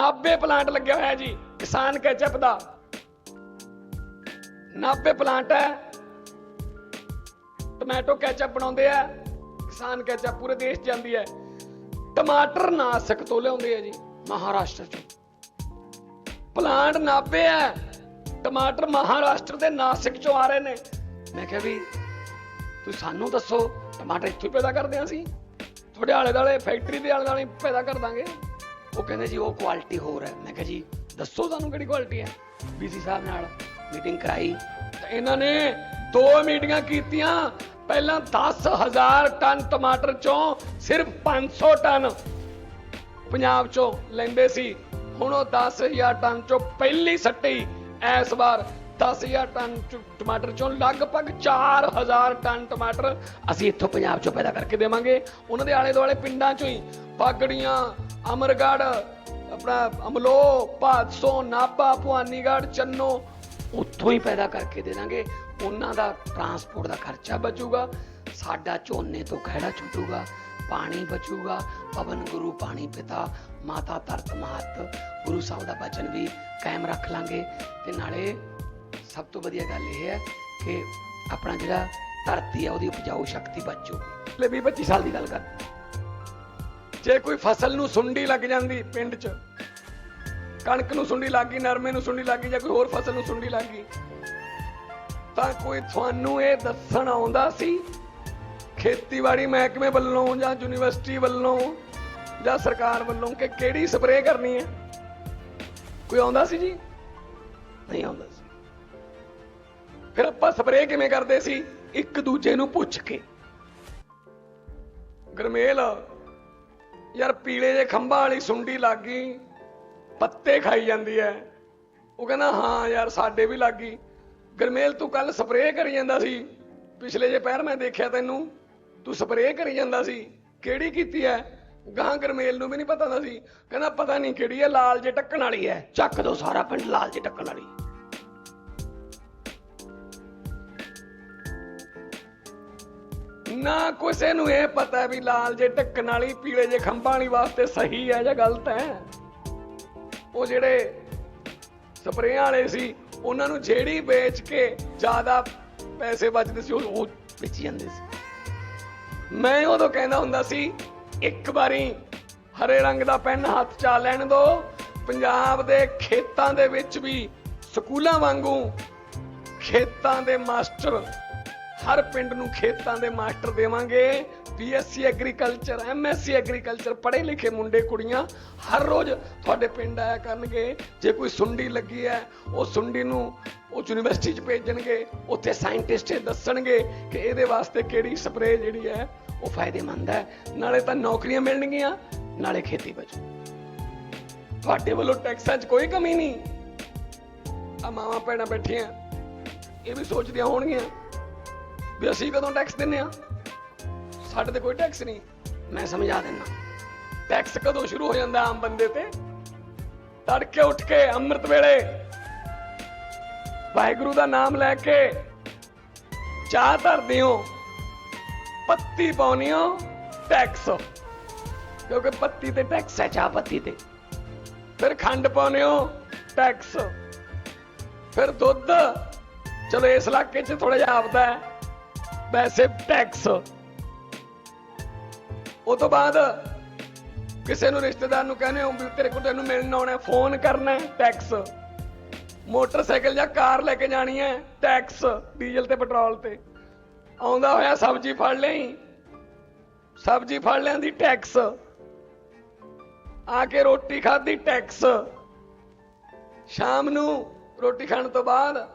90 plant ਲੱਗਿਆ ਹੋਇਆ ਜੀ, ਕਿਸਾਨ ਕੈਚਪ ਦਾ। 90 ਪਲਾਂਟ ਹੈ, ਟੋਮੈਟੋ ਕੈਚਪ ਬਣਾਉਂਦੇ ਆ, ਕਿਸਾਨ ਕੈਚਪ ਪੂਰੇ ਦੇਸ਼ ਜਾਂਦੀ ਹੈ। ਟਮਾਟਰ ਨਾਸਕ ਤੋਂ ਲਿਆਉਂਦੇ ਆ ਜੀ, ਮਹਾਰਾਸ਼ਟਰ ਚੋਂ। ਪਲਾਂਟ 90 ਹੈ, ਟਮਾਟਰ ਮਹਾਰਾਸ਼ਟਰ ਦੇ ਨਾਸਿਕ ਚੋਂ ਆ ਰਹੇ ਨੇ। ਮੈਂ ਕਿਹਾ ਵੀ, ਤੁਸੀਂ ਸਾਨੂੰ ਦੱਸੋ, ਟਮਾਟਰ ਇੱਥੋਂ ਪੈਦਾ ਕਰਦੇ ਹਾਂ ਅਸੀਂ। ਤੁਹਾਡੇ ਆਲੇ ਦੁਆਲੇ ਫੈਕਟਰੀ ਦੇ ਆਲੇ ਦੁਆਲੇ ਪੈਦਾ ਕਰ ਦਾਂਗੇ। ਉਹ ਕਹਿੰਦੇ ਜੀ, ਉਹ ਕੁਆਲਿਟੀ ਹੋਰ ਹੈ। ਮੈਂ ਕਿਹਾ ਜੀ, ਦੱਸੋ ਤੁਹਾਨੂੰ ਕਿਹੜੀ ਕੁਆਲਿਟੀ ਹੈ? ਬੀਸੀ ਸਾਹਿਬ ਨਾਲ ਮੀਟਿੰਗ ਕਰਾਈ। ਤਾਂ ਇਹਨਾਂ ਨੇ ਦੋ ਮੀਟਿੰਗਾਂ ਕੀਤੀਆਂ। ਪਹਿਲਾਂ 10000 ਟਨ ਟਮਾਟਰ ਚੋਂ ਸਿਰਫ 500 ਟਨ ਪੰਜਾਬ ਚੋਂ ਲੈਂਦੇ ਸੀ। ਹੁਣ ਉਹ 10000 ਟਨ ਚੋਂ ਪਹਿਲੀ ਸੱਟੀ ਇਸ ਵਾਰ 10000 ਟਨ ਚ- ਟਮਾਟਰ ਚੋਂ ਲਗਭਗ 4000 ਟਨ ਟਮਾਟਰ ਅਸੀਂ ਇੱਥੋਂ ਪੰਜਾਬ ਚੋਂ ਪੈਦਾ ਕਰਕੇ ਦੇਵਾਂਗੇ। ਉਹਨਾਂ ਦੇ ਆਲੇ ਦੁਆਲੇ ਪਿੰਡਾਂ ਚੋਂ ਹੀ ਪਾਗੜੀਆਂ ਅਮਰਗੜ ਆਪਣਾ ਅਮਲੋ, ਭਾਦਸੋਂ, ਨਾਭਾ, ਭਵਾਨੀਗੜ੍ਹ, ਚੰਨੋ, ਉੱਥੋਂ ਹੀ ਪੈਦਾ ਕਰਕੇ ਦੇ ਦਾਂਗੇ। ਉਹਨਾਂ ਦਾ ਟਰਾਂਸਪੋਰਟ ਦਾ ਖਰਚਾ ਬਚੂਗਾ, ਸਾਡਾ ਝੋਨੇ ਤੋਂ ਖਹਿੜਾ ਛੁੱਟੂਗਾ, ਪਾਣੀ ਬਚੂਗਾ, ਪਵਨ ਗੁਰੂ, ਪਾਣੀ ਪਿਤਾ, ਮਾਤਾ ਧਰਤ ਮਾਤ ਗੁਰੂ ਸਾਹਿਬ ਦਾ ਬਚਨ ਵੀ ਕਾਇਮ ਰੱਖ ਲਾਂਗੇ। ਤੇ ਨਾਲੇ ਸਭ ਤੋਂ ਵਧੀਆ ਗੱਲ ਇਹ ਹੈ ਕਿ ਆਪਣਾ ਜਿਹੜਾ ਧਰਤੀ ਹੈ ਉਹਦੀ ਉਪਜਾਊ ਸ਼ਕਤੀ ਬਚੂਗੀ। ਲੈ 20 25 ਸਾਲ ਦੀ ਗੱਲ ਕਰ। ਜੇ ਕੋਈ ਫਸਲ ਨੂੰ ਸੁੰਡੀ ਲੱਗ ਜਾਂਦੀ ਪਿੰਡ 'ਚ, ਕਣਕ ਨੂੰ ਸੁੰਡੀ ਲੱਗ ਗਈ, ਨਰਮੇ ਨੂੰ ਸੁੰਡੀ ਲੱਗ ਗਈ, ਜਾਂ ਕੋਈ ਹੋਰ ਫਸਲ ਨੂੰ ਸੁੰਡੀ ਲੱਗ ਗਈ, ਤਾਂ ਕੋਈ ਤੁਹਾਨੂੰ ਇਹ ਦੱਸਣ ਆਉਂਦਾ ਸੀ, ਖੇਤੀਬਾੜੀ ਮਹਿਕਮੇ ਵੱਲੋਂ ਜਾਂ ਯੂਨੀਵਰਸਿਟੀ ਵੱਲੋਂ ਜਾਂ ਸਰਕਾਰ ਵੱਲੋਂ ਕਿ ਕਿਹੜੀ ਸਪਰੇਅ ਕਰਨੀ ਹੈ? ਕੋਈ ਆਉਂਦਾ ਸੀ ਜੀ? ਨਹੀਂ ਆਉਂਦਾ ਸੀ। ਫਿਰ ਆਪਾਂ ਸਪਰੇਅ ਕਿਵੇਂ ਕਰਦੇ ਸੀ? ਇੱਕ ਦੂਜੇ ਨੂੰ ਪੁੱਛ ਕੇ। ਗਰਮੇਲ ਯਾਰ ਪੀਲੇ ਜੇ ਖੰਭਾਂ ਵਾਲੀ ਸੁੰਡੀ ਲੱਗ ਗਈ, ਪੱਤੇ ਖਾਈ ਜਾਂਦੀ ਐ। ਉਹ ਕਹਿੰਦਾ, ਹਾਂ ਯਾਰ, ਸਾਡੇ ਵੀ ਲੱਗ ਗਈ। ਗਰਮੇਲ, ਤੂੰ ਕੱਲ ਸਪਰੇਅ ਕਰੀ ਜਾਂਦਾ ਸੀ। ਪਿਛਲੇ ਜੇ ਪਹਿਰ ਮੈਂ ਦੇਖਿਆ ਤੈਨੂੰ, ਤੂੰ ਸਪਰੇਅ ਕਰੀ ਜਾਂਦਾ ਸੀ। ਕਿਹੜੀ ਕੀਤੀ ਐ? ਗਾਂ ਗਰਮੇਲ ਨੂੰ ਵੀ ਨਹੀਂ ਪਤਾ ਹੁੰਦਾ ਸੀ। ਕਹਿੰਦਾ, ਪਤਾ ਨਹੀਂ ਕਿਹੜੀ ਐ, ਲਾਲ ਜੇ ਟੱਕਣ ਵਾਲੀ ਐ। ਚੱਕ ਦੋ ਸਾਰਾ ਪਿੰਡ ਲਾਲ ਜੇ ਟੱਕਣ ਵਾਲੀ। ਨਾ ਕਿਸੇ ਨੂੰ ਇਹ ਪਤਾ ਵੀ ਲਾਲ ਜੇ ਢੱਕਣ ਵਾਲੀ, ਪੀਲੇ ਜੇ ਖੰਭਾਂ ਵਾਲੀ ਵਾਸਤੇ ਸਹੀ ਹੈ ਜਾਂ ਗਲਤ ਹੈ। ਉਹ ਜਿਹੜੇ ਸਪਰੇਆਂ ਵਾਲੇ ਸੀ, ਉਹਨਾਂ ਨੂੰ ਜਿਹੜੀ ਵੇਚ ਕੇ ਜ਼ਿਆਦਾ ਪੈਸੇ ਬਚਦੇ ਸੀ, ਉਹ ਉਹ ਵੇਚੀ ਜਾਂਦੇ ਸੀ। ਮੈਂ ਉਦੋਂ ਕਹਿੰਦਾ ਹੁੰਦਾ ਸੀ, ਇੱਕ ਵਾਰੀ ਹਰੇ ਰੰਗ ਦਾ ਪੈਨ ਹੱਥ ਚਾ ਲੈਣ ਦੋ, ਪੰਜਾਬ ਦੇ ਖੇਤਾਂ ਦੇ ਵਿੱਚ ਵੀ ਸਕੂਲਾਂ ਵਾਂਗੂ ਖੇਤਾਂ ਦੇ ਮਾਸਟਰ ਹਰ ਪਿੰਡ ਨੂੰ ਖੇਤਾਂ ਦੇ ਮਾਸਟਰ ਦੇਵਾਂਗੇ। ਬੀਐਸਸੀ ਐਗਰੀਕਲਚਰ ਐਮਐਸਸੀ ਐਗਰੀਕਲਚਰ ਪੜ੍ਹੇ ਲਿਖੇ ਮੁੰਡੇ ਕੁੜੀਆਂ ਹਰ ਰੋਜ਼ ਤੁਹਾਡੇ ਪਿੰਡ ਆਇਆ ਕਰਨਗੇ। ਜੇ ਕੋਈ ਸੁੰਡੀ ਲੱਗੀ ਹੈ, ਉਹ ਸੁੰਡੀ ਨੂੰ ਉਹ ਯੂਨੀਵਰਸਿਟੀ 'ਚ ਭੇਜਣਗੇ। ਉੱਥੇ ਸਾਇੰਟਿਸਟ ਦੱਸਣਗੇ ਕਿ ਇਹਦੇ ਵਾਸਤੇ ਕਿਹੜੀ ਸਪਰੇਅ ਜਿਹੜੀ ਹੈ, ਉਹ ਫਾਇਦੇਮੰਦ ਹੈ। ਨਾਲੇ ਤਾਂ ਨੌਕਰੀਆਂ ਮਿਲਣਗੀਆਂ, ਨਾਲੇ ਖੇਤੀ ਬਚੂ। ਤੁਹਾਡੇ ਵੱਲੋਂ ਟੈਕਸਾਂ 'ਚ ਕੋਈ ਕਮੀ ਨਹੀਂ। ਆ ਮਾਵਾਂ ਭੈਣਾਂ ਬੈਠੀਆਂ, ਇਹ ਵੀ ਸੋਚਦੀਆਂ ਹੋਣਗੀਆਂ। ਵੀ ਅਸੀਂ ਕਦੋਂ ਟੈਕਸ ਦਿੰਨੇ ਆ ਸਾਡੇ ਤੇ ਕੋਈ ਟੈਕਸ ਨਹੀਂ। ਮੈਂ ਸਮਝਾ ਦਿੰਦਾ। ਟੈਕਸ ਕਦੋਂ ਸ਼ੁਰੂ ਹੋ ਜਾਂਦਾ ਆਮ ਬੰਦੇ ਤੇ? ਤੜਕੇ ਉੱਠ ਕੇ ਅੰਮ੍ਰਿਤ ਵੇਲੇ। ਵਾਹਿਗੁਰੂ ਦਾ ਨਾਮ ਲੈ ਕੇ ਚਾਹ ਧਰਦੇ ਹੋ। ਪੱਤੀ ਪਾਉਣੀ ਹੋ ਟੈਕਸ ਕਿਉਂਕਿ ਪੱਤੀ ਤੇ ਟੈਕਸ ਹੈ, ਚਾਹ ਪੱਤੀ ਤੇ। ਫਿਰ ਖੰਡ ਪਾਉਣੇ ਹੋ ਟੈਕਸ ਫਿਰ ਦੁੱਧ। ਚਲੋ ਇਸ ਇਲਾਕੇ 'ਚ ਥੋੜਾ ਜਿਹਾ ਆਪਦਾ ਹੈ। ਪੈਸੇ ਟੈਕਸ ਉਹ ਤੋਂ ਬਾਅਦ ਕਿਸੇ ਨੂੰ ਰਿਸ਼ਤੇਦਾਰ ਨੂੰ ਕਹਿੰਦੇ ਹੋ ਵੀ ਤੇਰੇ ਕੋਲ ਤੈਨੂੰ ਮਿਲਣ ਆਉਣਾ ਫੋਨ ਕਰਨਾ ਟੈਕਸ ਮੋਟਰਸਾਈਕਲ ਜਾਂ ਕਾਰ ਲੈ ਕੇ ਜਾਣੀ ਹੈ ਟੈਕਸ ਡੀਜ਼ਲ ਤੇ ਪੈਟਰੋਲ ਤੇ। ਆਉਂਦਾ ਹੋਇਆ ਸਬਜ਼ੀ ਫੜ ਲਈ। ਸਬਜ਼ੀ ਫੜ ਲੈਂਦੀ ਟੈਕਸ ਆ ਕੇ ਰੋਟੀ ਖਾਧੀ ਟੈਕਸ ਸ਼ਾਮ ਨੂੰ ਰੋਟੀ ਖਾਣ ਤੋਂ ਬਾਅਦ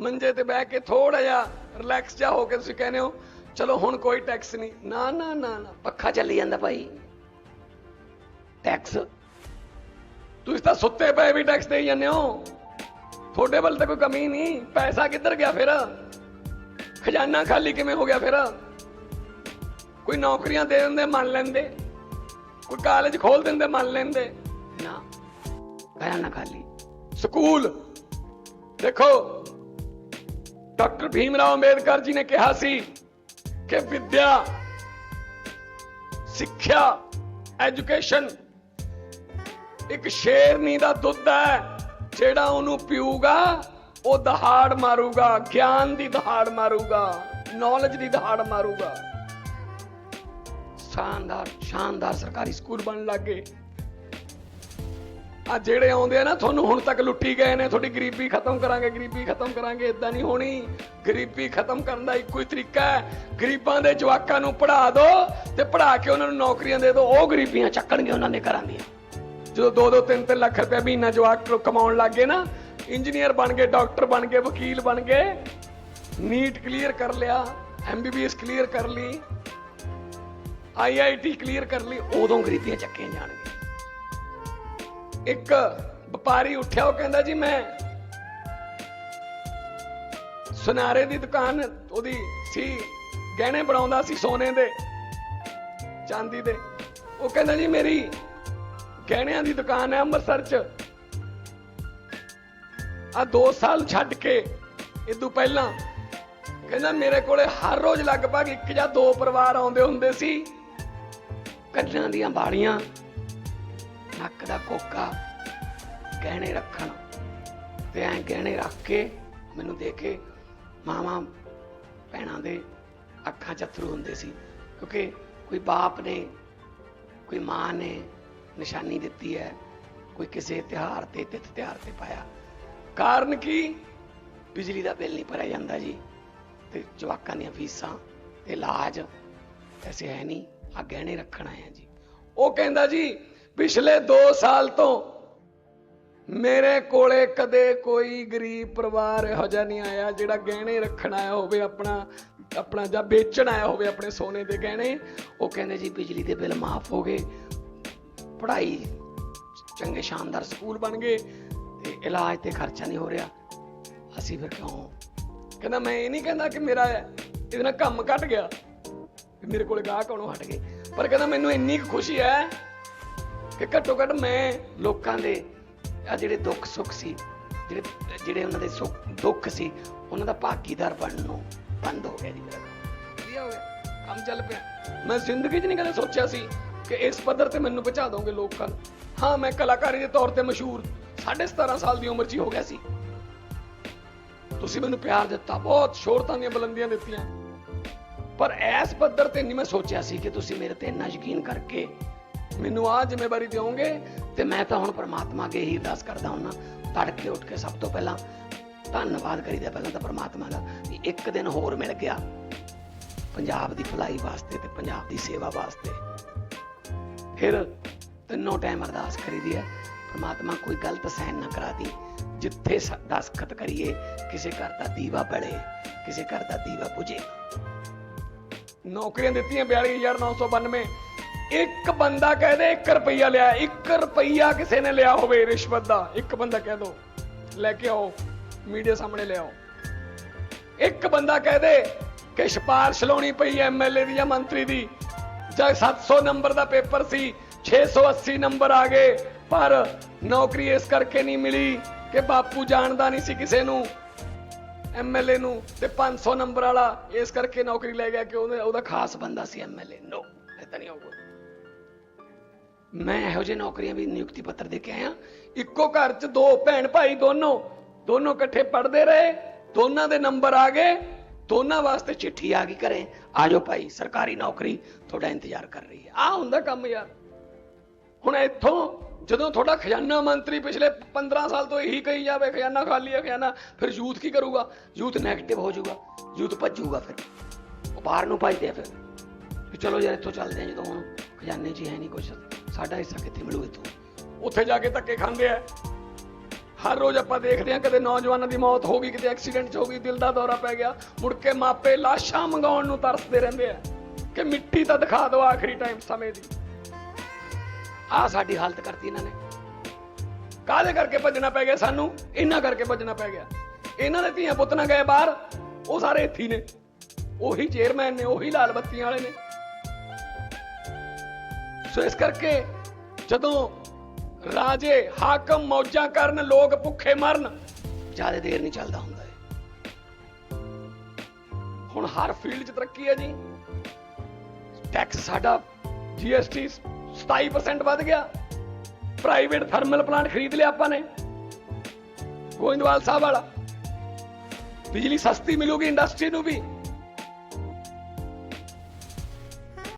ਮੰਜੇ ਤੇ ਬਹਿ ਕੇ ਥੋੜਾ ਜਿਹਾ ਰਿਲੈਕਸ ਜਾ ਹੋ ਕੇ ਤੁਸੀਂ ਕਹਿੰਦੇ ਹੋ, ਚਲੋ ਹੁਣ ਕੋਈ ਟੈਕਸ ਨਹੀਂ। ਨਾ ਨਾ ਨਾ ਨਾ, ਪੱਖਾ ਚੱਲੀ ਜਾਂਦਾ ਭਾਈ। ਟੈਕਸ ਤੁਸੀਂ ਤਾਂ ਸੁੱਤੇ ਪਏ ਵੀ ਟੈਕਸ ਦੇਈ ਜਾਂਦੇ ਹੋ। ਤੁਹਾਡੇ ਵੱਲ ਤਾਂ ਕੋਈ ਕਮੀ ਨਹੀਂ। ਪੈਸਾ ਕਿੱਧਰ ਗਿਆ ਫਿਰ? ਖਜ਼ਾਨਾ ਖਾਲੀ ਕਿਵੇਂ ਹੋ ਗਿਆ ਫਿਰ? ਕੋਈ ਨੌਕਰੀਆਂ ਦੇ ਦਿੰਦੇ, ਮੰਨ ਲੈਂਦੇ। ਕੋਈ ਕਾਲਜ ਖੋਲ ਦਿੰਦੇ, ਮੰਨ ਲੈਂਦੇ। ਨਾ ਖਜ਼ਾਨਾ ਖਾਲੀ। ਸਕੂਲ! ਦੇਖੋ ਡਾਕਟਰ ਭੀਮ ਰਾਓ ਅੰਬੇਦਕਰ ਜੀ ਨੇ ਕਿਹਾ ਸੀ ਕਿ ਵਿਦਿਆ, ਸਿੱਖਿਆ, ਐਜੂਕੇਸ਼ਨ ਇੱਕ ਸ਼ੇਰਨੀ ਦਾ ਦੁੱਧ ਹੈ, ਜਿਹੜਾ ਉਹਨੂੰ ਪੀਊਗਾ, ਉਹ ਦਹਾੜ ਮਾਰੂਗਾ, ਗਿਆਨ ਦੀ ਦਹਾੜ ਮਾਰੂਗਾ ਨੌਲੇਜ ਦੀ ਦਹਾੜ ਮਾਰੂਗਾ। ਸ਼ਾਨਦਾਰ ਸ਼ਾਨਦਾਰ ਸਰਕਾਰੀ ਸਕੂਲ ਬਣਨ ਲੱਗੇ ਆ ਜਿਹੜੇ ਆਉਂਦੇ ਆ ਨਾ, ਤੁਹਾਨੂੰ ਹੁਣ ਤੱਕ ਲੁੱਟੀ ਗਏ ਨੇ, ਤੁਹਾਡੀ ਗਰੀਬੀ ਖਤਮ ਕਰਾਂਗੇ, ਗਰੀਬੀ ਖਤਮ ਕਰਾਂਗੇ ਇਦਾਂ ਨਹੀਂ ਹੋਣੀ। ਗਰੀਬੀ ਖਤਮ ਕਰਨ ਦਾ ਇੱਕੋ ਹੀ ਤਰੀਕਾ ਹੈ। ਗਰੀਬਾਂ ਦੇ ਜਵਾਕਾਂ ਨੂੰ ਪੜ੍ਹਾ ਦਿਓ ਤੇ ਪੜ੍ਹਾ ਕੇ ਉਹਨਾਂ ਨੂੰ ਨੌਕਰੀਆਂ ਦੇ ਦਿਓ ਉਹ ਗਰੀਬੀਆਂ ਚੱਕਣਗੇ ਉਹਨਾਂ ਦੇ ਘਰਾਂ ਦੀਆਂ। ਜਦੋਂ 2-2 3-3 ਲੱਖ ਰੁਪਏ ਮਹੀਨਾ ਜਵਾਕ ਕਮਾਉਣ ਲੱਗੇ ਨਾ, ਇੰਜੀਨੀਅਰ ਬਣ ਗਏ, ਡਾਕਟਰ ਬਣ ਗਏ, ਵਕੀਲ ਬਣ ਗਏ ਨੀਟ ਕਲੀਅਰ ਕਰ ਲਿਆ ਐਮਬੀਬੀਐਸ ਕਲੀਅਰ ਕਰ ਲਈ ਆਈਆਈਟੀ ਕਲੀਅਰ ਕਰ ਲਈ, ਉਦੋਂ ਗਰੀਬੀਆਂ ਚੱਕੀਆਂ ਜਾਣਗੀਆਂ। ਇੱਕ ਵਪਾਰੀ ਉੱਠਿਆ, ਉਹ ਕਹਿੰਦਾ, ਜੀ ਮੈਂ ਸੁਨਾਰੇ ਦੀ ਦੁਕਾਨ, ਉਹਦੀ ਸੀ, ਗਹਿਣੇ ਬਣਾਉਂਦਾ ਸੀ ਸੋਨੇ ਦੇ, ਚਾਂਦੀ ਦੇ। ਉਹ ਕਹਿੰਦਾ, ਜੀ ਮੇਰੀ ਗਹਿਣਿਆਂ ਦੀ ਦੁਕਾਨ ਹੈ ਅੰਮ੍ਰਿਤਸਰ 'ਚ। ਆ 2 ਸਾਲ ਛੱਡ ਕੇ ਇਦੋਂ ਪਹਿਲਾਂ ਕਹਿੰਦਾ, ਮੇਰੇ ਕੋਲੇ ਹਰ ਰੋਜ਼ ਲਗਭਗ ਇੱਕ ਜਾਂ ਦੋ ਪਰਿਵਾਰ ਆਉਂਦੇ ਹੁੰਦੇ ਸੀ। ਕੰਨਾਂ ਦੀਆਂ ਬਾਲੀਆਂ ਨੱਕ ਦਾ ਕੋਕਾ ਗਹਿਣੇ ਰੱਖਣ। ਤੇ ਐ ਗਹਿਣੇ ਰੱਖ ਕੇ ਮੈਨੂੰ ਦੇ ਕੇ ਮਾਵਾਂ ਭੈਣਾਂ ਦੇ ਅੱਖਾਂ 'ਚ ਅਥਰੂ ਹੁੰਦੇ ਸੀ। ਕਿਉਂਕਿ ਕੋਈ ਬਾਪ ਨੇ, ਕੋਈ ਮਾਂ ਨੇ ਨਿਸ਼ਾਨੀ ਦਿੱਤੀ ਹੈ, ਕੋਈ ਕਿਸੇ ਤਿਉਹਾਰ ਤੇ, ਤਿੱਥ ਤਿਉਹਾਰ ਤੇ ਪਾਇਆ। ਕਾਰਨ ਕੀ? ਬਿਜਲੀ ਦਾ ਬਿੱਲ ਨਹੀਂ ਭਰਿਆ ਜਾਂਦਾ ਜੀ। ਤੇ ਜਵਾਕਾਂ ਦੀਆਂ ਫੀਸਾਂ ਤੇ ਇਲਾਜ ਐਸੇ ਹੈ ਨਹੀਂ। ਆ ਗਹਿਣੇ ਰੱਖਣ ਆਏ ਆ ਜੀ। ਉਹ ਕਹਿੰਦਾ ਜੀ ਪਿਛਲੇ 2 ਸਾਲ ਤੋਂ ਮੇਰੇ ਕੋਲੇ ਕਦੇ ਕੋਈ ਗਰੀਬ ਪਰਿਵਾਰ ਇਹੋ ਜਿਹਾ ਨਹੀਂ ਆਇਆ ਜਿਹੜਾ ਗਹਿਣੇ ਰੱਖਣ ਆਇਆ ਹੋਵੇ, ਆਪਣਾ ਆਪਣਾ ਜਾਂ ਵੇਚਣ ਆਇਆ ਹੋਵੇ ਆਪਣੇ ਸੋਨੇ ਦੇ ਗਹਿਣੇ। ਉਹ ਕਹਿੰਦੇ ਜੀ ਬਿਜਲੀ ਦੇ ਬਿੱਲ ਮਾਫ ਹੋ ਗਏ। ਪੜ੍ਹਾਈ ਚੰਗੇ ਸ਼ਾਨਦਾਰ ਸਕੂਲ ਬਣ ਗਏ ਤੇ ਇਲਾਜ ਤੇ ਖਰਚਾ ਨਹੀਂ ਹੋ ਰਿਹਾ। ਅਸੀਂ ਫਿਰ ਕਿਉਂ? ਕਹਿੰਦਾ ਮੈਂ ਇਹ ਨਹੀਂ ਕਹਿੰਦਾ ਕਿ ਮੇਰਾ ਇਹਦੇ ਨਾਲ ਕੰਮ ਘਟ ਗਿਆ। ਮੇਰੇ ਕੋਲ ਗਾਹਕ ਆਉਣੋਂ ਹਟ ਗਏ। ਪਰ ਕਹਿੰਦਾ ਮੈਨੂੰ ਇੰਨੀ ਕੁ ਖੁਸ਼ੀ ਹੈ ਕਿ ਘੱਟੋ ਘੱਟ ਮੈਂ ਲੋਕਾਂ ਦੇ ਆ ਜਿਹੜੇ ਦੁੱਖ ਸੁੱਖ ਸੀ, ਜਿਹੜੇ ਜਿਹੜੇ ਉਹਨਾਂ ਦੇ ਸੁੱਖ, ਦੁੱਖ ਸੀ, ਉਹਨਾਂ ਦਾ ਭਾਗੀਦਾਰ ਬਣਨ ਨੂੰ ਬੰਦ ਹੋ ਗਿਆ ਜੀ ਮੇਰਾ ਵਧੀਆ ਹੋ ਗਿਆ। ਕੰਮ ਚੱਲ ਪਿਆ। ਮੈਂ ਜ਼ਿੰਦਗੀ 'ਚ ਨਹੀਂ ਕਦੇ ਸੋਚਿਆ ਸੀ ਕਿ ਇਸ ਪੱਧਰ ਤੇ ਮੈਨੂੰ ਪਹੁੰਚਾ ਦੋਗੇ ਲੋਕਾਂ ਹਾਂ, ਮੈਂ ਕਲਾਕਾਰੀ ਦੇ ਤੌਰ ਤੇ ਮਸ਼ਹੂਰ 17.5 ਸਾਲ ਦੀ ਉਮਰ 'ਚ ਹੀ ਹੋ ਗਿਆ ਸੀ। ਤੁਸੀਂ ਮੈਨੂੰ ਪਿਆਰ ਦਿੱਤਾ, ਬਹੁਤ ਸ਼ੋਹਰਤਾਂ ਦੀਆਂ ਬੁਲੰਦੀਆਂ ਦਿੱਤੀਆਂ। ਪਰ ਇਸ ਪੱਧਰ ਤੇ ਨਹੀਂ ਮੈਂ ਸੋਚਿਆ ਸੀ ਕਿ ਤੁਸੀਂ ਮੇਰੇ ਤੇ ਇੰਨਾ ਯਕੀਨ ਕਰਕੇ ਮੈਨੂੰ ਆਹ ਜ਼ਿੰਮੇਵਾਰੀ ਦਿਓਗੇ ਤੇ ਮੈਂ ਤਾਂ ਹੁਣ ਪ੍ਰਮਾਤਮਾ ਅੱਗੇ ਹੀ ਅਰਦਾਸ ਕਰਦਾ ਹੁੰਨਾ, ਤੜਕੇ ਉੱਠ ਕੇ ਸਭ ਤੋਂ ਪਹਿਲਾਂ ਧੰਨਵਾਦ ਕਰੀਦਾ ਪਹਿਲਾਂ ਤਾਂ ਪ੍ਰਮਾਤਮਾ ਦਾ ਵੀ ਇੱਕ ਦਿਨ ਹੋਰ ਮਿਲ ਗਿਆ। ਪੰਜਾਬ ਦੀ ਭਲਾਈ ਵਾਸਤੇ ਤੇ ਪੰਜਾਬ ਦੀ ਸੇਵਾ ਵਾਸਤੇ। ਫਿਰ ਤਿੰਨੋਂ ਟਾਈਮ ਅਰਦਾਸ ਕਰੀਦੀ ਹੈ, ਪ੍ਰਮਾਤਮਾ ਕੋਈ ਗਲਤ ਸਹਿਨ ਨਾ ਕਰਾ ਦੀ। ਜਿੱਥੇ ਦਸਖਤ ਕਰੀਏ, ਕਿਸੇ ਘਰ ਦਾ ਦੀਵਾ ਬਲੇ, ਕਿਸੇ ਘਰ ਦਾ ਦੀਵਾ ਬੁਝੇ ਨੌਕਰੀਆਂ ਦਿੱਤੀਆਂ 42992 ਇੱਕ ਬੰਦਾ ਕਹਿ ਦੇ 1 ਰੁਪਈਆ ਲਿਆ 1 ਰੁਪਈਆ ਕਿਸੇ ਨੇ ਲਿਆ ਹੋਵੇ ਰਿਸ਼ਵਤ ਦਾ। ਇੱਕ ਬੰਦਾ ਕਹਿ ਦੋ, ਲੈ ਕੇ ਆਓ, ਮੀਡੀਆ ਸਾਹਮਣੇ ਲਿਆਓ ਇੱਕ ਬੰਦਾ ਕਹਿ ਦੇ ਕਿ ਸਿਫਾਰਿਸ਼ ਲਾਉਣੀ ਪਈ ਐਮਐਲਏ ਦੀ ਜਾਂ ਮੰਤਰੀ ਦੀ। ਜਾਂ 700 ਨੰਬਰ ਦਾ ਪੇਪਰ ਸੀ 680 ਨੰਬਰ ਆ ਗਏ, ਪਰ ਨੌਕਰੀ ਇਸ ਕਰਕੇ ਨਹੀਂ ਮਿਲੀ ਕਿ ਬਾਪੂ ਜਾਣਦਾ ਨਹੀਂ ਸੀ ਕਿਸੇ ਨੂੰ ਐਮਐਲਏ ਨੂੰ, ਤੇ 500 ਨੰਬਰ ਵਾਲਾ ਇਸ ਕਰਕੇ ਨੌਕਰੀ ਲੈ ਗਿਆ ਕਿ ਉਹਦਾ ਖਾਸ ਬੰਦਾ ਸੀ ਐਮਐਲਏ ਨੋ ਇਦਾਂ ਨਹੀਂ ਹੋਊਗਾ। ਮੈਂ ਇਹੋ ਜਿਹੇ ਨੌਕਰੀਆਂ ਵੀ ਨਿਯੁਕਤੀ ਪੱਤਰ ਦੇ ਕੇ ਆਇਆ ਇੱਕੋ ਘਰ 'ਚ ਦੋ ਭੈਣ ਭਾਈ ਦੋਨੋਂ ਦੋਨੋਂ ਇਕੱਠੇ ਪੜ੍ਹਦੇ ਰਹੇ ਦੋਨਾਂ ਦੇ ਨੰਬਰ ਆ ਗਏ ਦੋਨਾਂ ਵਾਸਤੇ ਚਿੱਠੀ ਆ ਗਈ ਘਰੇ ਆਜੋ ਭਾਈ ਸਰਕਾਰੀ ਨੌਕਰੀ ਤੁਹਾਡਾ ਇੰਤਜ਼ਾਰ ਕਰ ਰਹੀ ਹੈ ਆ ਹੁੰਦਾ ਕੰਮ ਯਾਰ ਹੁਣ ਇੱਥੋਂ ਜਦੋਂ ਤੁਹਾਡਾ ਖਜ਼ਾਨਾ ਮੰਤਰੀ ਪਿਛਲੇ 15 ਸਾਲ ਤੋਂ ਇਹੀ ਕਹੀ ਜਾਵੇ ਖਜ਼ਾਨਾ ਖਾਲੀ ਹੈ ਖਜ਼ਾਨਾ ਫਿਰ ਯੂਥ ਕੀ ਕਰੂਗਾ ਯੂਥ 네ਗੇਟਿਵ ਹੋ ਜਾਊਗਾ ਯੂਥ ਭੱਜੂਗਾ ਫਿਰ ਉਹ ਬਾਹਰ ਨੂੰ ਭੱਜਦੇ ਆ ਫਿਰ ਵੀ ਚਲੋ ਯਾਰ ਇੱਥੋਂ ਚੱਲਦੇ ਆ ਜਦੋਂ ਹੁਣ ਖਜ਼ਾਨੇ 'ਚ ਹੀ ਹੈ ਨਹੀਂ ਕੁਝ ਸਾਡਾ ਹਿੱਸਾ ਕਿੱਥੇ ਮਿਲੂ ਇੱਥੋਂ? ਉੱਥੇ ਜਾ ਕੇ ਧੱਕੇ ਖਾਂਦੇ ਆ। ਹਰ ਰੋਜ਼ ਆਪਾਂ ਦੇਖਦੇ ਹਾਂ ਕਦੇ ਨੌਜਵਾਨਾਂ ਦੀ ਮੌਤ ਹੋ ਗਈ ਕਿਤੇ ਐਕਸੀਡੈਂਟ 'ਚ ਹੋ ਗਈ, ਦਿਲ ਦਾ ਦੌਰਾ ਪੈ ਗਿਆ। ਮੁੜ ਕੇ ਮਾਪੇ ਲਾਸ਼ਾਂ ਮੰਗਾਉਣ ਨੂੰ ਤਰਸਦੇ ਰਹਿੰਦੇ ਆ। ਕਿ ਮਿੱਟੀ ਤਾਂ ਦਿਖਾ ਦਿਓ ਆਖਰੀ ਟਾਈਮ ਸਮੇਂ ਦੀ। ਆ ਸਾਡੀ ਹਾਲਤ ਕਰਤੀ ਇਹਨਾਂ ਨੇ। ਕਾਹਦੇ ਕਰਕੇ ਭੱਜਣਾ ਪੈ ਗਿਆ ਸਾਨੂੰ? ਇਹਨਾਂ ਕਰਕੇ ਭੱਜਣਾ ਪੈ ਗਿਆ। ਇਹਨਾਂ ਦੇ ਧੀਆਂ ਪੁੱਤ ਨਾ ਗਏ ਬਾਹਰ, ਉਹ ਸਾਰੇ ਇੱਥੇ ਨੇ। ਉਹੀ ਚੇਅਰਮੈਨ ਨੇ, ਉਹੀ ਲਾਲ ਬੱਤੀਆਂ ਵਾਲੇ ਨੇ। ਸੋ ਇਸ ਕਰਕੇ ਜਦੋਂ ਰਾਜੇ ਹਾਕਮ ਮੌਜਾਂ ਕਰਨ, ਲੋਕ ਭੁੱਖੇ ਮਰਨ, ਜ਼ਿਆਦਾ ਦੇਰ ਨਹੀਂ ਚੱਲਦਾ ਹੁੰਦਾ ਹੁਣ ਹਰ ਫੀਲਡ 'ਚ ਤਰੱਕੀ ਹੈ ਜੀ। ਟੈਕਸ ਸਾਡਾ ਜੀਐਸਟੀ 27% ਵੱਧ ਗਿਆ। ਪ੍ਰਾਈਵੇਟ ਥਰਮਲ ਪਲਾਂਟ ਖਰੀਦ ਲਿਆ ਆਪਾਂ ਨੇ। ਗੋਇੰਦਵਾਲ ਸਾਹਿਬ ਵਾਲਾ। ਬਿਜਲੀ ਸਸਤੀ ਮਿਲੂਗੀ ਇੰਡਸਟਰੀ ਨੂੰ ਵੀ।